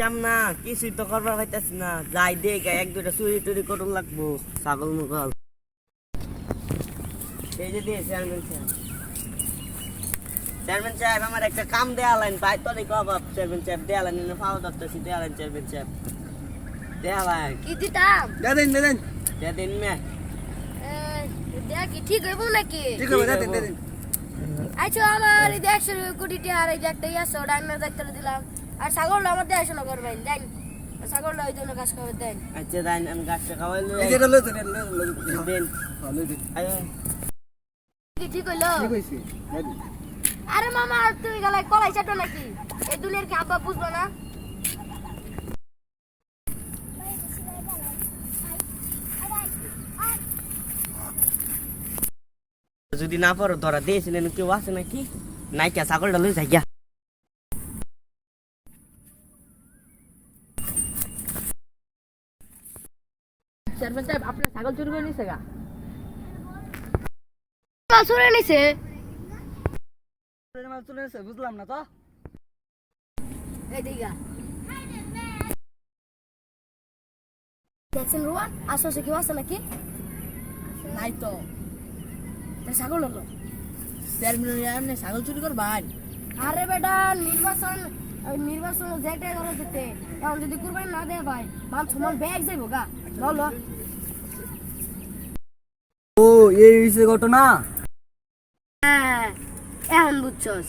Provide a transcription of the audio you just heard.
যাম না কিছুই তো করবার পাইতাছি না। যাই দে গা এক দুটা চুরি টুরি করুন লাগবো ছাগল মুগল। এই যে দিয়ে চেয়ারম্যান সাহেব। চেয়ারম্যান সাহেব আমার একটা কাম দেয়া লাইন পাই তো দেখো অভাব চেয়ারম্যান সাহেব দেয়া লাইন ফাও দপ্তর দেয়া লাইন চেয়ারম্যান সাহেব। দেয়া লাইন। কি দিতাম? দেন দেন। দেয়া দিন মে দেখ কি ঠিক হইব নাকি? ঠিক হবে দেন দেন। আচ্ছা আমার এই দেড়শো কোটি টাকা আর এই একটা ইয়াস ওটা আমি দেখতে দিলাম। আর আমার দেড়শো না করবেন দেন। ছাগলটা ওই জন্য কাজ করবে দেন। আচ্ছা দাইন আমি গাছটা খাওয়াই দেন। দেন দেন কি ঠিক হইল? আরে মামা তুমি গেলাই কলাই চাটো নাকি? এই দুনিয়ার কি আব্বা বুঝব না? যদি না পারো ধরা দিয়েছিলেন কেউ আছে নাকি? নাইকা ছাগলটা লই যাই চেয়ারম্যান সাহেব আপনার ছাগল চুরি করে নিছে গা। চুরি নিছে? বুঝলাম না তো। এই দিগা। দেখছেন রোয়ান? আশেপাশে কেউ আছে নাকি? নাই তো। তা ছাগল হলো। চেয়ারম্যান এমনি ছাগল চুরি কর ভাই আরে বেটা নির্বাচন নির্বাচন যেটা এখন যদি কুরবানি না দেয় ভাই মান সমান ব্যাগ যাইব গা ললো ও এই হইছে ঘটনা? হ্যাঁ এখন বুঝছস।